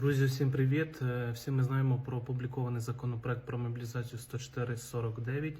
Друзі, всім привіт! Е, Всі ми знаємо про опублікований законопроект про мобілізацію 104.49.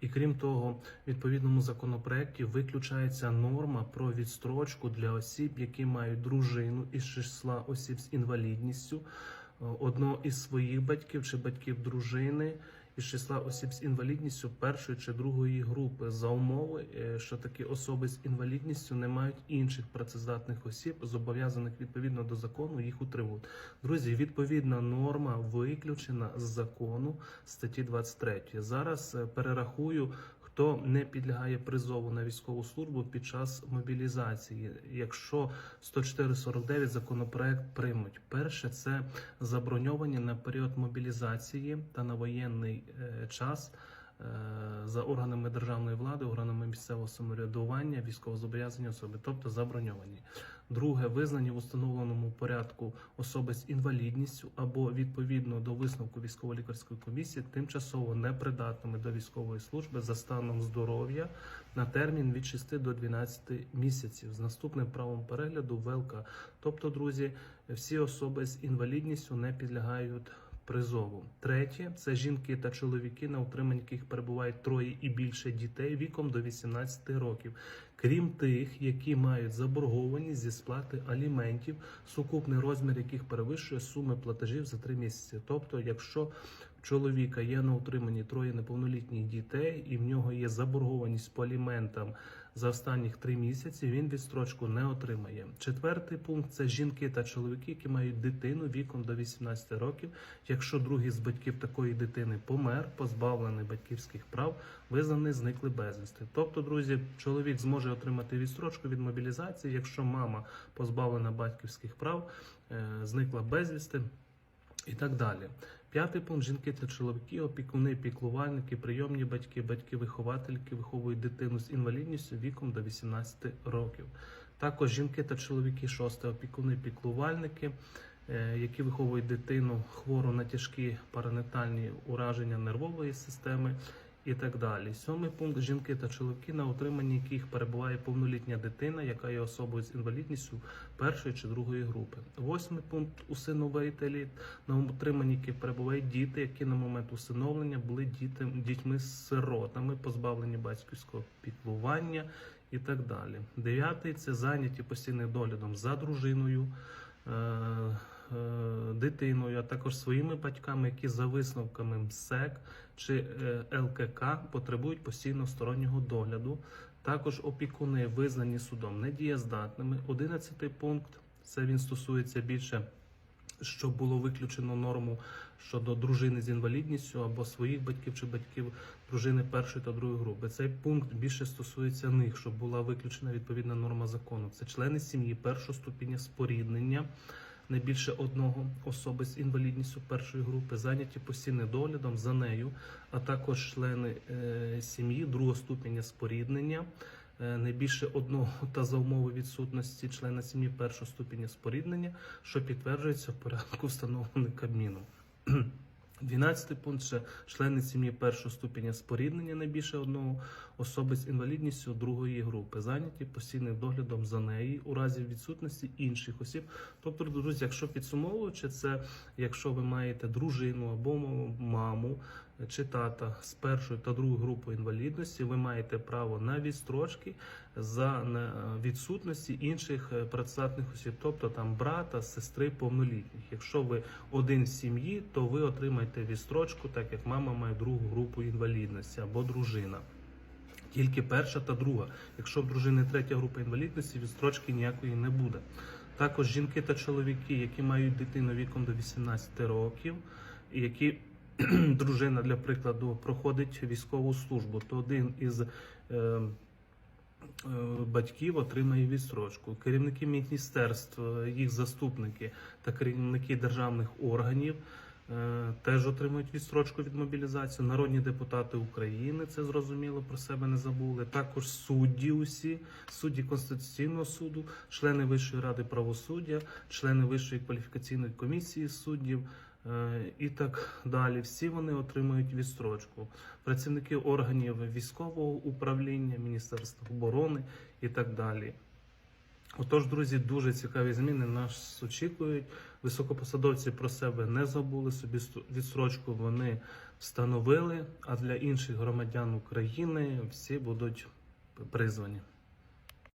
І крім того, в відповідному законопроекті виключається норма про відстрочку для осіб, які мають дружину із числа осіб з інвалідністю, е, одного із своїх батьків чи батьків дружини із числа осіб з інвалідністю першої чи другої групи за умови, е, що такі особи з інвалідністю не мають інших працездатних осіб, зобов'язаних відповідно до закону їх утримувати. Друзі, відповідна норма виключена з закону статті 23. Зараз е, перерахую. Хто не підлягає призову на військову службу під час мобілізації, якщо 104.49 законопроект приймуть, перше це заброньовані на період мобілізації та на воєнний е, час за органами державної влади, органами місцевого самоврядування, військовозобов'язані особи, тобто заброньовані. Друге, визнані в установленому порядку особи з інвалідністю або відповідно до висновку військово-лікарської комісії тимчасово непридатними до військової служби за станом здоров'я на термін від 6 до 12 місяців з наступним правом перегляду ВЛК. Тобто, друзі, всі особи з інвалідністю не підлягають призову. Третє це жінки та чоловіки, на утриманні яких перебувають троє і більше дітей віком до 18 років, крім тих, які мають заборгованість зі сплати аліментів, сукупний розмір яких перевищує суми платежів за три місяці. Тобто, якщо чоловіка є на утриманні троє неповнолітніх дітей, і в нього є заборгованість по аліментам за останніх три місяці, він відстрочку не отримає. Четвертий пункт це жінки та чоловіки, які мають дитину віком до 18 років. Якщо другий з батьків такої дитини помер, позбавлений батьківських прав, визнаний зникли безвісти. Тобто, друзі, чоловік зможе отримати відстрочку від мобілізації, якщо мама позбавлена батьківських прав, е, зникла безвісти. І так далі. П'ятий пункт жінки та чоловіки, опікуни, піклувальники, прийомні батьки, батьки-виховательки виховують дитину з інвалідністю віком до 18 років. Також жінки та чоловіки, шосте опікуни, піклувальники, е, які виховують дитину хвору на тяжкі паранетальні ураження нервової системи. І так далі. Сьомий пункт жінки та чоловіки, на утриманні яких перебуває повнолітня дитина, яка є особою з інвалідністю першої чи другої групи. Восьмий пункт усиновителі, на утриманні яких перебувають діти, які на момент усиновлення були діти, дітьми сиротами, позбавлені батьківського піклування і так далі. Дев'ятий це зайняті постійним доглядом за дружиною. е, е, Дитиною, а також своїми батьками, які за висновками МСЕК чи е, ЛКК потребують постійного стороннього догляду. Також опікуни визнані судом недієздатними. Одинадцятий пункт це він стосується більше, що було виключено норму щодо дружини з інвалідністю або своїх батьків чи батьків дружини першої та другої групи. Цей пункт більше стосується них, щоб була виключена відповідна норма закону. Це члени сім'ї першого ступеня споріднення не більше одного особи з інвалідністю першої групи, зайняті постійним доглядом за нею, а також члени е, сім'ї другого ступеня споріднення, не більше одного та за умови відсутності члена сім'ї першого ступеня споріднення, що підтверджується в порядку, встановлений Кабміном. 12 пункт ще члени сім'ї першого ступеня споріднення не більше одного особи з інвалідністю другої групи, зайняті постійним доглядом за неї у разі відсутності інших осіб. Тобто, друзі, якщо підсумовуючи це, якщо ви маєте дружину або маму чи тата з першою та другою групою інвалідності, ви маєте право на відстрочки за відсутності інших е, працездатних осіб, тобто там брата, сестри повнолітніх. Якщо ви один в сім'ї, то ви отримаєте відстрочку, так як мама має другу групу інвалідності або дружина. Тільки перша та друга. Якщо в дружини третя група інвалідності, відстрочки ніякої не буде. Також жінки та чоловіки, які мають дитину віком до 18 років, які дружина, для прикладу, проходить військову службу, то один із е, е, батьків отримає відстрочку. Керівники міністерств, їх заступники та керівники державних органів е, теж отримують відстрочку від мобілізації. Народні депутати України це зрозуміло про себе не забули. Також судді, усі судді Конституційного суду, члени Вищої ради правосуддя, члени Вищої кваліфікаційної комісії суддів. Е, І так далі, всі вони отримують відстрочку. Працівники органів військового управління, Міністерства оборони і так далі. Отож, друзі, дуже цікаві зміни нас очікують. Високопосадовці про себе не забули собі відстрочку. Вони встановили. А для інших громадян України всі будуть призвані.